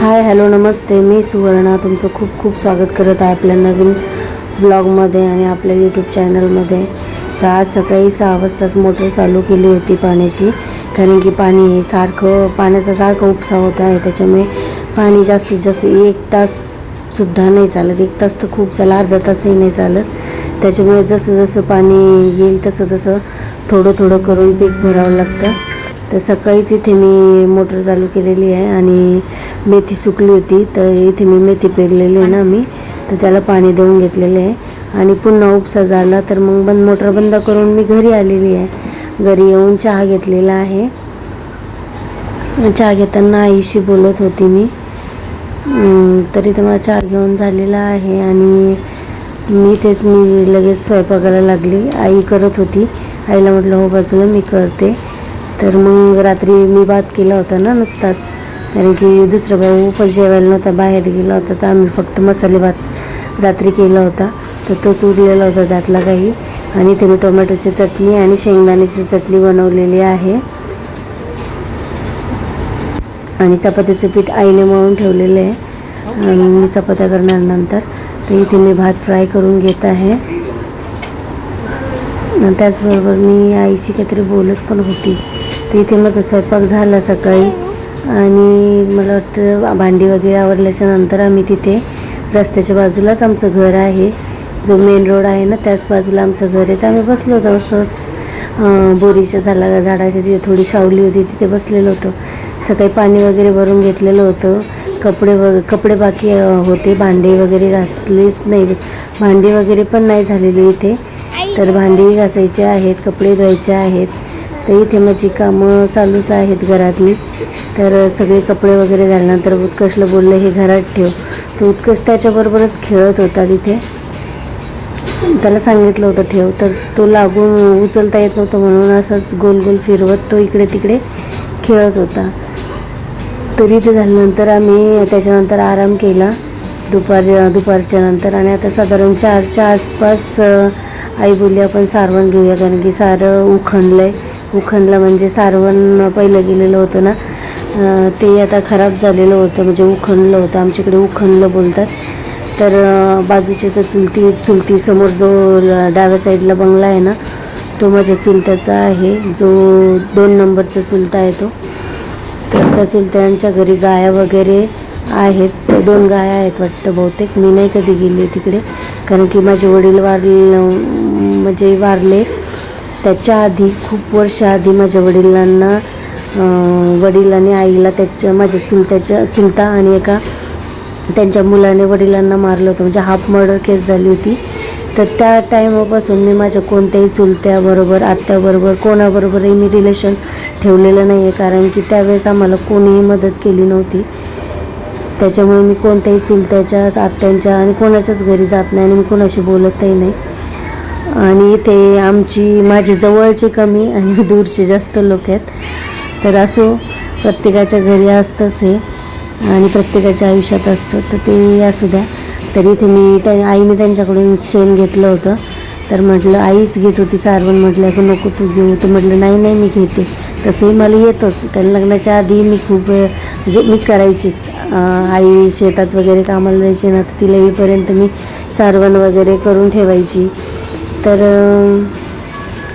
Hi hello नमस्ते. मी सुवर्णा. तुमचं खूप खूप स्वागत करत आहे आपल्या नवीन ब्लॉगमध्ये आणि आपल्या यूट्यूब चॅनलमध्ये. तर आज सकाळी सहा वाजताच मोटर चालू केली होती पाण्याची कारण की पाणी हे सारखं पाण्याचा सारखं उपसा होत आहे. त्याच्यामुळे पाणी जास्तीत जास्त एक ताससुद्धा नाही चालत. एक तास तर खूप चालत अर्धा तासही नाही चालत. त्याच्यामुळे जसं जसं पाणी येईल तसं तसं थोडं थोडं करून पीक भरावं लागतं. तर सकाळीच इथे मी मोटर चालू केलेली आहे आणि मेथी सुकली होती तर इथे मी मेथी पेरलेली आहे ना मी तर त्याला पाणी देऊन घेतलेले आहे. आणि पुन्हा उपसा झाला तर मग बंद मोटर बंद करून मी घरी आलेली आहे. घरी येऊन चहा घेतलेला आहे. चहा घेताना आईशी बोलत होती मी. तरी तर मला चहा घेऊन झालेला आहे आणि मी तेच मी लगेच स्वयंपाकाला लागली. आई करत होती. आईला म्हटलं हो बाजूला मी करते. तर मग रात्री मी भात केला होता ना नुसताच. कारण की दुसरा भाऊ पण जेवायला नव्हता बाहेर गेला होता तर आम्ही फक्त मसाले भात रात्री केला होता. तर तोच उरलेला होता त्यातला काही. आणि इथे मी टोमॅटोची चटणी आणि शेंगदाण्याची चटणी बनवलेली आहे. आणि चपातीचं पीठ आईने मळून ठेवलेलं आहे. आणि मी चपात्या करणार नंतर. तर इथे मी भात फ्राय करून घेत आहे. त्याचबरोबर मी आईशी काहीतरी बोलत पण होती. तर इथे माझा स्वयंपाक झाला सकाळी. आणि मला वाटतं भांडी वगैरे आवरल्याच्या नंतर आम्ही तिथे रस्त्याच्या बाजूलाच आमचं घर आहे. जो मेन रोड आहे ना त्याच बाजूला आमचं घर आहे. तर आम्ही बसलो होतो असंच. बोरीच्या झाला झाडाच्या तिथे थोडी सावली होती तिथे बसलेलो होतो. सकाळी पाणी वगैरे भरून घेतलेलं होतं. कपडे वग कपडे बाकी होते. भांडे वगैरे घासलेत नाही. भांडी वगैरे पण नाही झालेली इथे. तर भांडी घासायचे आहेत कपडे धुवायचे आहेत. तर इथे माझी कामं चालूच आहेत घरातली. तर सगळे कपडे वगैरे झाल्यानंतर उत्कर्षला बोललं हे घरात ठेव. तो उत्कर्ष त्याच्याबरोबरच खेळत होता तिथे. त्याला सांगितलं होतं ठेव. तर तो लागून उचलता येत नव्हतं म्हणून असंच गोल गोल फिरवत तो इकडे तिकडे खेळत होता. तरी ते झाल्यानंतर आम्ही त्याच्यानंतर आराम केला. दुपार दुपारच्या नंतर आणि आता साधारण चारच्या आसपास आई बोलली आपण सारवण घेऊया. कारण की सारं उखंडलं आहे उखंडलं म्हणजे सारवण पहिलं गेलेलं होतं ना. ते आता खराब झालेलं होतं म्हणजे उखंडलं होतं आमच्याकडे उखंडलं बोलतात. तर बाजूचे तर चुलती चुलती समोर जो डाव्या साईडला बंगला आहे ना तो माझ्या चुलत्याचा आहे. जो दोन नंबरचा चुलता आहे तो. तर त्या चुलत्यांच्या घरी गाया वगैरे आहेत. दोन गाया आहेत वाटतं बहुतेक. मी नाही कधी गेली तिकडे. कारण की माझे वडील वारले म्हणजे वारले. त्याच्या आधी खूप वर्ष आधी माझ्या वडिलांना वडील आणि आईला त्याच्या माझ्या चुलत्याच्या चुलता आणि एका त्यांच्या मुलाने वडिलांना मारलं होतं. म्हणजे हाफ मर्डर केस झाली होती. तर त्या टाईमापासून मी माझ्या कोणत्याही चुलत्याबरोबर आत्याबरोबर कोणाबरोबरही मी रिलेशन ठेवलेलं नाही आहे कारण की त्यावेळेस आम्हाला कोणीही मदत केली नव्हती. त्याच्यामुळे मी कोणत्याही चुलत्याच्या आत्यांच्या आणि कोणाच्याच घरी जात नाही आणि मी कोणाशी बोलतही नाही. आणि इथे आमची माझी जवळचे कमी आणि दूरचे जास्त लोक आहेत. तर असो प्रत्येकाच्या घरी असतंच हे आणि प्रत्येकाच्या आयुष्यात असतं तर ते असू द्या. तरी इथे मी त्या आईने त्यांच्याकडून शेण घेतलं होतं. तर म्हटलं आईच घेत होती सारवण. म्हटलं की नको तू घेऊ. तर म्हटलं नाही नाही मी घेते. तसंही मला येतंच. कारण लग्नाच्या आधी मी खूप म्हणजे मी करायचीच. आई शेतात वगैरे कामाला जायची ना तर तिला येईपर्यंत मी सारवण वगैरे करून ठेवायची. तर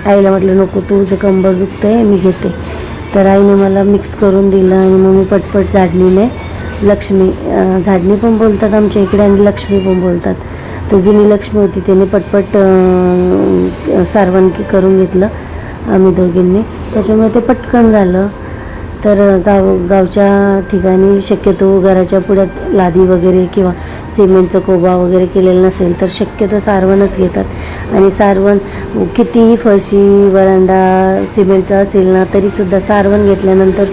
आईला म्हटलं नको तुझं कंबर दुखतं आहे मी घेते. तर आईने मला मिक्स करून दिलं आणि मग मी पटपट झाडणीने लक्ष्मी झाडणी पण बोलतात आमच्या इकडे आणि लक्ष्मी पण बोलतात. तर जुनी लक्ष्मी होती त्याने पटपट सारवणकी सारवण करून घेतलं आम्ही दोघींनी. त्याच्यामुळे ते पटकन झालं. तर गाव गावच्या ठिकाणी शक्यतो घराच्या पुढ्यात लादी वगैरे किंवा सिमेंटचं कोबा वगैरे केलेलं नसेल तर शक्यतो सारवणच घेतात. आणि सारवण कितीही फरशी वरांडा सिमेंटचा असेल ना तरीसुद्धा सारवण घेतल्यानंतर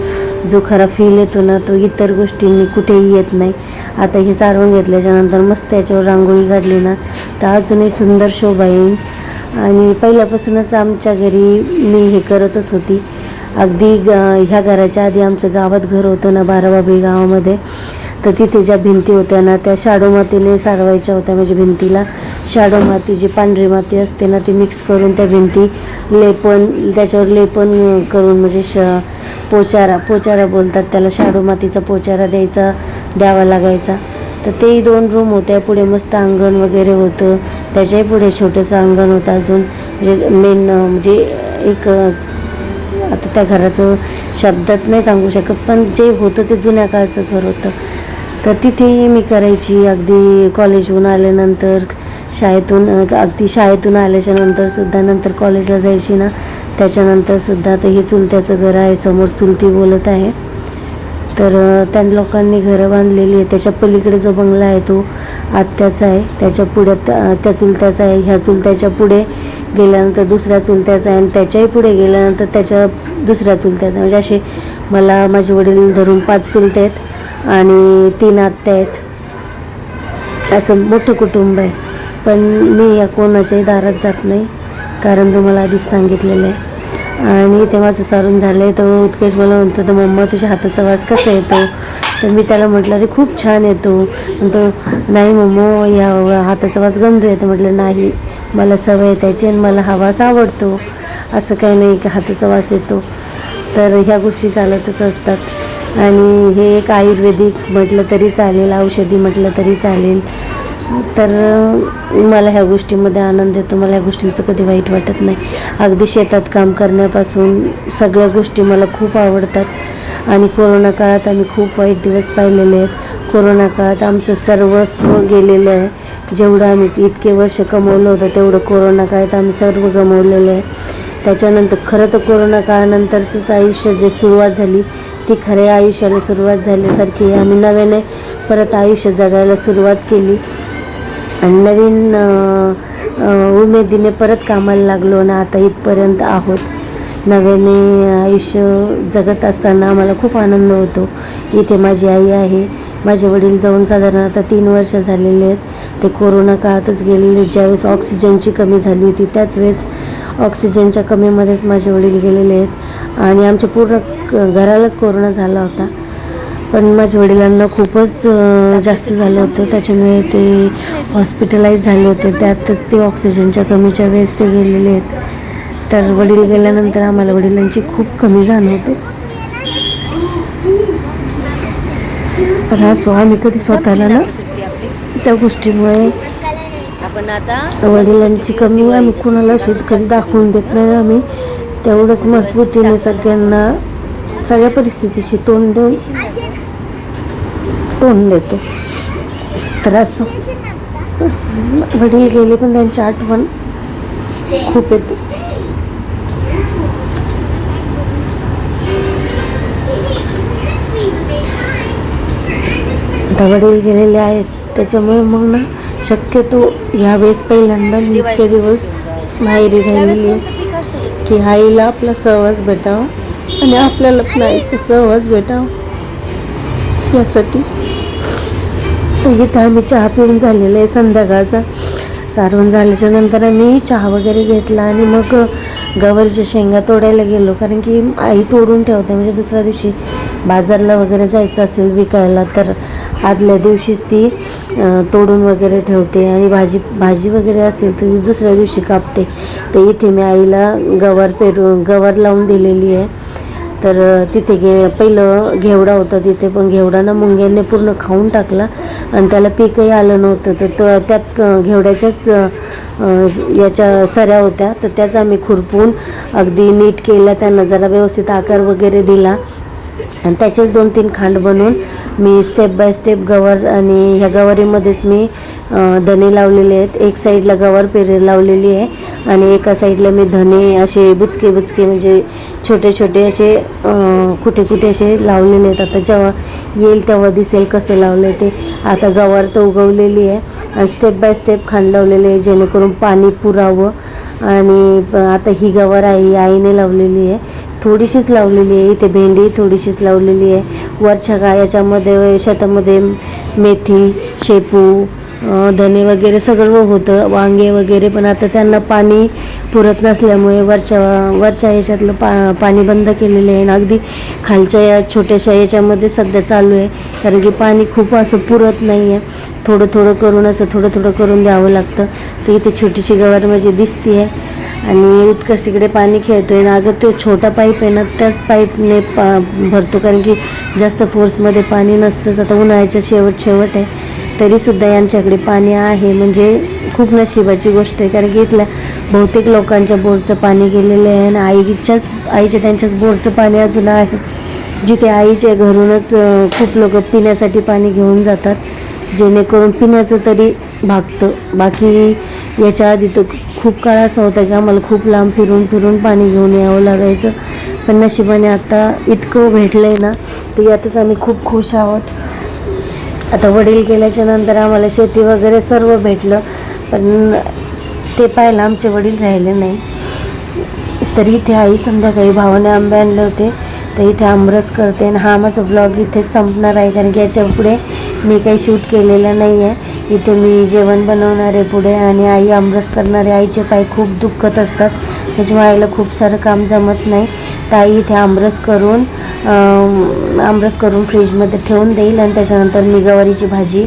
जो खरा फील येतो ना तो इतर गोष्टींनी कुठेही येत नाही. आता हे सारवण घेतल्याच्यानंतर मस्त याच्यावर रांगोळी काढली ना तर अजूनही सुंदर शोभा येईल. आणि पहिल्यापासूनच आमच्या घरी मी हे करतच होती. अगदी ग ह्या घराच्या आधी आमचं गावात घर होतं ना बाराबाबी गावामध्ये. तर तिथे ज्या भिंती होत्या ना त्या शाडो मातीने सारवायच्या होत्या. म्हणजे भिंतीला शाडो माती जी पांढरी माती असते ना ती मिक्स करून त्या भिंती लेपन त्याच्यावर लेपन करून म्हणजे श पोचारा पोचारा बोलतात त्याला. शाडो मातीचा पोचारा द्यायचा द्यावा लागायचा. तर तेही दोन रूम होत्या. पुढे मस्त अंगण वगैरे होतं. त्याच्याही पुढे छोटंसं अंगण होतं अजून. म्हणजे मेन म्हणजे एक आता त्या घराचं शब्दात नाही सांगू शकत पण जे होतं ते जुन्या काळचं घर होतं. तर तिथेही मी करायची. अगदी कॉलेजहून आल्यानंतर शाळेतून अगदी शाळेतून आल्याच्यानंतर सुद्धा नंतर कॉलेजला जायची ना त्याच्यानंतर सुद्धा आता हे चुलत्याचं घर आहे समोर चुलती बोलत आहे. तर त्या लोकांनी घरं बांधलेली आहे त्याच्या पलीकडे जो बंगला आहे तो आत्याचा आहे. त्याच्या पुढे त्या चुलत्याचा आहे. ह्या चुलत्याच्या पुढे गेल्यानंतर दुसऱ्या चुलत्याचा आहे आणि त्याच्याही पुढे गेल्यानंतर त्याच्या दुसऱ्या चुलत्याचा. म्हणजे असे मला माझे वडील धरून पाच चुलते आहेत आणि तीन आत्या आहेत. असं मोठं कुटुंब आहे. पण मी या कोणाच्याही दारात जात नाही कारण तुम्हाला आधीच सांगितलेलं आहे. आणि ते माझं सारून झालं आहे तर उत्कर्ष मला म्हणतो तर मम्मा तुझ्या हाताचा वास कसा येतो? तर मी त्याला म्हटलं अरे खूप छान येतो. म्हणतो नाही मम्मा या हाताचा वास गंध येतो. म्हटलं नाही. मला सवय त्याची आणि मला हा वास आवडतो. असं काही नाही का हाताचा वास येतो. तर ह्या गोष्टी चालतच असतात. आणि हे एक आयुर्वेदिक म्हटलं तरी चालेल औषधी म्हटलं तरी चालेल. तर मला ह्या गोष्टीमध्ये आनंद येतो. मला ह्या गोष्टींचं कधी वाईट वाटत नाही. अगदी शेतात काम करण्यापासून सगळ्या गोष्टी मला खूप आवडतात. आणि कोरोना काळात आम्ही खूप वाईट दिवस पाहिलेले आहेत. कोरोना काळात आमचं सर्वस्व गेलेलं आहे. जेवढं आम्ही इतके वर्ष कमवलं होतं तेवढं कोरोना काळात आम्ही सर्व गमवलेलं आहे. त्याच्यानंतर खरं तर कोरोना काळानंतरचंच आयुष्य जे सुरुवात झाली ती खऱ्या आयुष्याला सुरुवात झाल्यासारखी आहे. आम्ही नव्याने परत आयुष्य जगायला सुरुवात केली. आणि नवीन उमेदीने परत कामाला लागलो आणि आता इथपर्यंत आहोत. नव्याने आयुष्य जगत असताना आम्हाला खूप आनंद होतो. इथे माझी आई आहे. माझे वडील जाऊन साधारण आता तीन वर्ष झालेले आहेत. ते कोरोना काळातच गेलेले ज्यावेळेस ऑक्सिजनची कमी झाली होती त्याच वेळेस ऑक्सिजनच्या कमीमध्येच माझे वडील गेलेले आहेत. आणि आमच्या पूर्ण घरालाच कोरोना झाला होता. पण माझ्या वडिलांना खूपच जास्त झालं होतं. त्याच्यामुळे ते हॉस्पिटलाइज झाले होते. त्यातच ते ऑक्सिजनच्या कमीच्या वेळेस ते गेलेले आहेत. तर वडील गेल्यानंतर आम्हाला वडिलांची खूप कमी जाणवते पण असो आम्ही कधी स्वतःला ना त्या गोष्टीमुळे वडिलांची कमी आम्ही कुणाला शेतकरी दाखवून देत नाही आम्ही. तेवढंच मजबूतीने सगळ्यांना सगळ्या परिस्थितीशी तोंड देऊन तोंड देतो. तर असो. वडील गेले पण त्यांची आठवण खूप येते. आता वडील गेलेले आहेत. त्याच्यामुळे मग ना शक्यतो ह्यावेळेस पहिल्यांदा मी इतके दिवस माहेरी राहिलेली आहे. की आईला आपला सहवास भेटावा आणि आपल्याला पण आईचा सहवास भेटावा. यासाठी इथं आम्ही चहा पिऊन झालेला आहे संध्याकाळचा. सारवण झाल्याच्यानंतर आम्ही चहा वगैरे घेतला आणि मग गवारीच्या शेंगा तोडायला गेलो. कारण की आई तोडून ठेवते. म्हणजे दुसऱ्या दिवशी बाजारला वगैरे जायचं असेल विकायला तर आदल्या दिवशीच ती तोडून वगैरे ठेवते आणि भाजी भाजी वगैरे असेल तर ती दुसऱ्या दिवशी कापते. तर इथे मी आईला गवार पेरू गवार लावून दिलेली आहे. तर तिथे गे पहिलं घेवडा होता तिथे पण घेवडानं मुंग्याने मुंग्यांनी पूर्ण खाऊन टाकला आणि त्याला पीकही आलं नव्हतं. तर तो त्या घेवड्याच्याच याच्या सऱ्या होत्या. तर त्याच आम्ही खुरपून अगदी नीट केला. त्यांना जरा व्यवस्थित आकार वगैरे दिला. आणि त्याचेच दोन तीन खांड बनवून मी स्टेप बाय स्टेप गवर आणि ह्या गवारीमध्येच मी धने लावलेले आहेत. एक साईडला गवार पेरे लावलेली आहे आणि एका साईडला मी धने असे बुचके बुचके म्हणजे छोटे छोटे असे कुठे कुठे असे लावलेले आहेत. आता जेव्हा येईल तेव्हा दिसेल कसं लावलं ते. आता गवार तर उगवलेली आहे स्टेप बाय स्टेप खांड लावलेले आहे जेणेकरून पाणी पुरावं. आणि आता ही गवार आहे ही आईने लावलेली आहे. थोडीशीच लावलेली आहे. इथे भेंडी थोडीशीच लावलेली आहे. वरच्या गा याच्यामध्ये शेतामध्ये मेथी शेपू धने वगैरे सगळं होतं. वांगे वगैरे पण आता त्यांना पाणी पुरत नसल्यामुळे वरच्या वरच्या याच्यातलं पा पाणी बंद केलेलं आहे. आणि अगदी खालच्या या छोट्याशा याच्यामध्ये सध्या चालू आहे. कारण की पाणी खूप असं पुरत नाही आहे थोडं थोडं करून असं थोडं थोडं करून द्यावं लागतं. तर इथे छोटीशी गवार माझी दिसती आहे आणि इतकंच तिकडे पाणी खेळतो आहे अगं तो छोटा पाईप आहे ना त्याच पाईपने पा भरतो. कारण की जास्त फोर्समध्ये पाणी नसतंच. आता उन्हाळ्याच्या शेवट शेवट आहे. तरीसुद्धा यांच्याकडे पाणी आहे. म्हणजे खूप नशिबाची गोष्ट आहे. कारण की इथल्या बहुतेक लोकांच्या बोरचं पाणी गेलेलं आहे. आणि आईच्याच आईच्या त्यांच्याच बोरचं पाणी अजून आहे. जिथे आईच्या घरूनच खूप लोक पिण्यासाठी पाणी घेऊन जातात. जेणेकरून पिण्याचं तरी भागतं. बाकी याच्या आधी तर खूप काळ असा होता की आम्हाला खूप लांब फिरून फिरून पाणी घेऊन यावं लागायचं. पण नशिबाने आता इतकं भेटलं आहे ना तर यातच आम्ही खूप खुश आहोत. आता वडील गेल्याच्यानंतर आम्हाला शेती वगैरे सर्व भेटलं पण ते पाहायला आमचे वडील राहिले नाही. तरी इथे आई संध्याकाळी भावाने आंबे आणले होते. तर इथे आमरस करते आणि हा माझा ब्लॉग इथेच संपणार आहे कारण की याच्यापुढे मी काही शूट केलेलं नाही आहे इथे मी जेवण बनवणार आहे पुढे आणि आई आमरस करणारे आईचे पाय खूप दुखत असतात. त्याच्यामुळे आईला खूप सारं काम जमत नाही. तर आई इथे आमरस करून आमरस करून फ्रीजमध्ये ठेवून देईल आणि त्याच्यानंतर मी गवारीची भाजी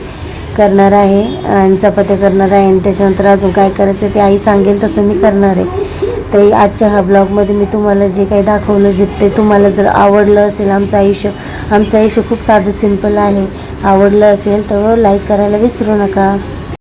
करणार आहे आणि चपात्या करणार आहे. आणि त्याच्यानंतर अजून काय करायचं ते आई सांगेल तसं मी करणार आहे. तर आजच्या ह्या ब्लॉगमध्ये मी तुम्हाला जे काही दाखवलं जे ते तुम्हाला जर आवडलं असेल आमचं आयुष्य आमचं आयुष्य खूप साधं सिंपल आहे. आवडलं असेल तर लाईक करायला विसरू नका.